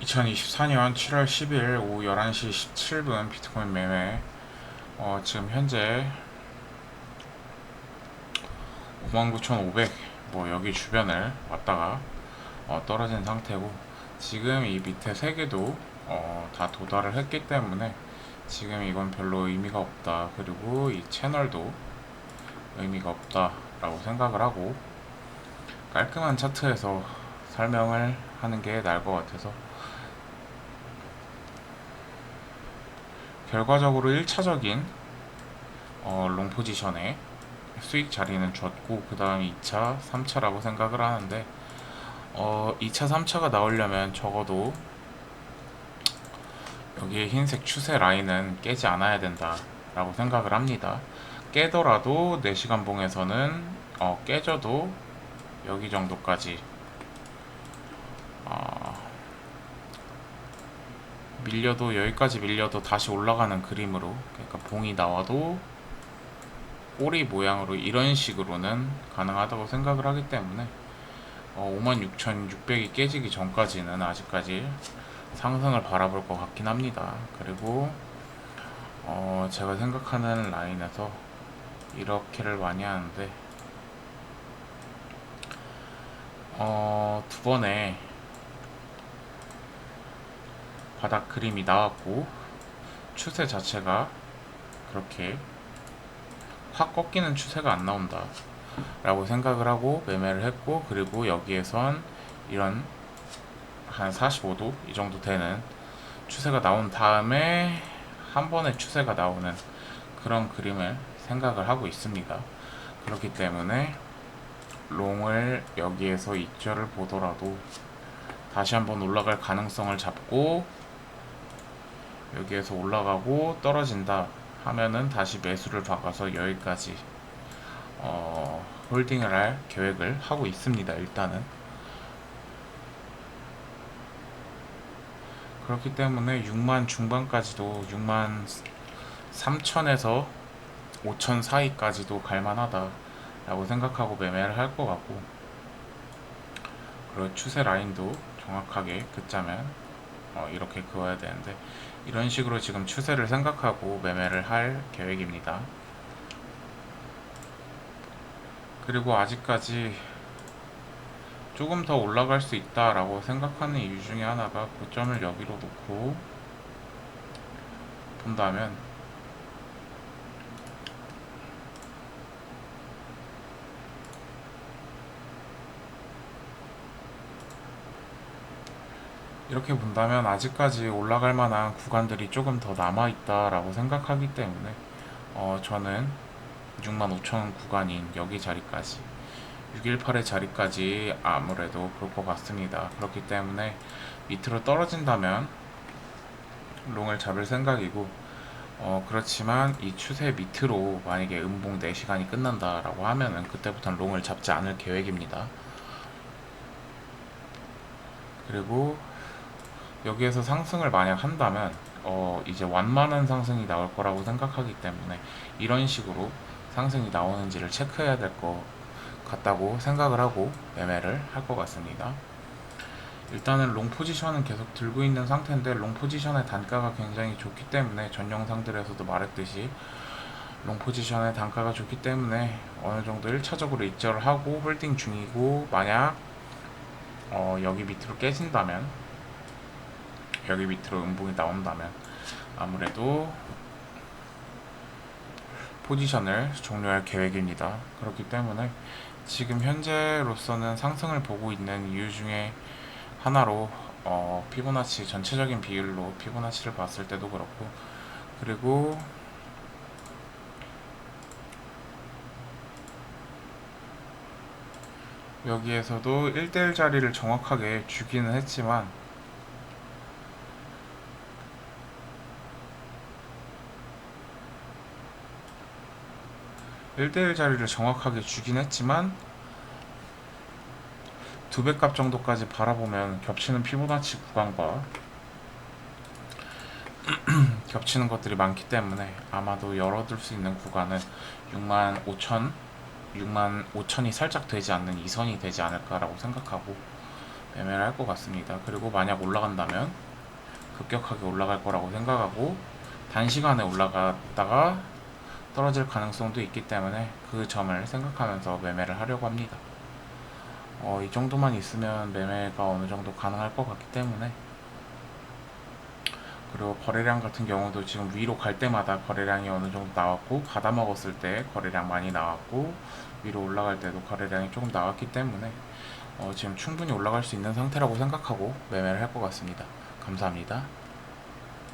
2024년 7월 10일 오후 11시 17분 비트코인 매매 어, 지금 현재 59,500 뭐 여기 주변을 왔다가 어, 떨어진 상태고 지금 이 밑에 세 개도 어, 다 도달을 했기 때문에 지금 이건 별로 의미가 없다. 그리고 이 채널도 의미가 없다 라고 생각을 하고 깔끔한 차트에서 설명을 하는 게 나을 것 같아서 결과적으로 1차적인 어, 롱 포지션에 수익 자리는 줬고 그 다음 2차, 3차라고 생각을 하는데 어, 2차, 3차가 나오려면 적어도 여기에 흰색 추세 라인은 깨지 않아야 된다 라고 생각을 합니다. 깨더라도 4시간 봉에서는 어, 깨져도 여기 정도까지 어, 밀려도 여기까지 밀려도 다시 올라가는 그림으로 그러니까 봉이 나와도 꼬리 모양으로 이런 식으로는 가능하다고 생각을 하기 때문에 어, 56,600이 깨지기 전까지는 아직까지 상승을 바라볼 것 같긴 합니다. 그리고 어, 제가 생각하는 라인에서 이렇게를 많이 하는데 어, 두 번에 바닥 그림이 나왔고 추세 자체가 그렇게 확 꺾이는 추세가 안 나온다 라고 생각을 하고 매매를 했고 그리고 여기에선 이런 한 45도 이 정도 되는 추세가 나온 다음에 한 번의 추세가 나오는 그런 그림을 생각을 하고 있습니다. 그렇기 때문에 롱을 여기에서 입절을 보더라도 다시 한번 올라갈 가능성을 잡고 여기에서 올라가고 떨어진다 하면은 다시 매수를 박아서 여기까지 어, 홀딩을 할 계획을 하고 있습니다. 일단은 그렇기 때문에 6만 중반까지도 6만 3천에서 5천 사이까지도 갈만하다 라고 생각하고 매매를 할 것 같고 그리고 추세 라인도 정확하게 긋자면 어, 이렇게 그어야 되는데 이런 식으로 지금 추세를 생각하고 매매를 할 계획입니다. 그리고 아직까지 조금 더 올라갈 수 있다라고 생각하는 이유 중에 하나가 고점을 여기로 놓고 본다면 이렇게 본다면 아직까지 올라갈 만한 구간들이 조금 더 남아 있다라고 생각하기 때문에 어, 저는 65,000 구간인 여기 자리까지 618의 자리까지 아무래도 볼 것 같습니다. 그렇기 때문에 밑으로 떨어진다면 롱을 잡을 생각이고 어, 그렇지만 이 추세 밑으로 만약에 음봉 4시간이 끝난다라고 하면은 그때부터는 롱을 잡지 않을 계획입니다. 그리고 여기에서 상승을 만약 한다면 어 이제 완만한 상승이 나올 거라고 생각하기 때문에 이런 식으로 상승이 나오는지를 체크해야 될 것 같다고 생각을 하고 매매를 할 것 같습니다. 일단은 롱 포지션은 계속 들고 있는 상태인데 롱 포지션의 단가가 굉장히 좋기 때문에 전 영상들에서도 말했듯이 롱 포지션의 단가가 좋기 때문에 어느 정도 1차적으로 입절을 하고 홀딩 중이고 만약 어 여기 밑으로 깨진다면 여기 밑으로 음봉이 나온다면 아무래도 포지션을 종료할 계획입니다. 그렇기 때문에 지금 현재로서는 상승을 보고 있는 이유 중에 하나로 어, 피보나치 전체적인 비율로 피보나치를 봤을 때도 그렇고 그리고 여기에서도 1대1 자리를 정확하게 주기는 했지만 일대일 자리를 정확하게 주긴 했지만 두 배값 정도까지 바라보면 겹치는 피보나치 구간과 겹치는 것들이 많기 때문에 아마도 열어둘 수 있는 구간은 6만 5천 6만 5천이 살짝 되지 않는 이선이 되지 않을까라고 생각하고 매매를 할 것 같습니다. 그리고 만약 올라간다면 급격하게 올라갈 거라고 생각하고 단시간에 올라갔다가 떨어질 가능성도 있기 때문에 그 점을 생각하면서 매매를 하려고 합니다. 어, 이 정도만 있으면 매매가 어느 정도 가능할 것 같기 때문에 그리고 거래량 같은 경우도 지금 위로 갈 때마다 거래량이 어느 정도 나왔고 받아 먹었을 때 거래량 많이 나왔고 위로 올라갈 때도 거래량이 조금 나왔기 때문에 어, 지금 충분히 올라갈 수 있는 상태라고 생각하고 매매를 할 것 같습니다. 감사합니다.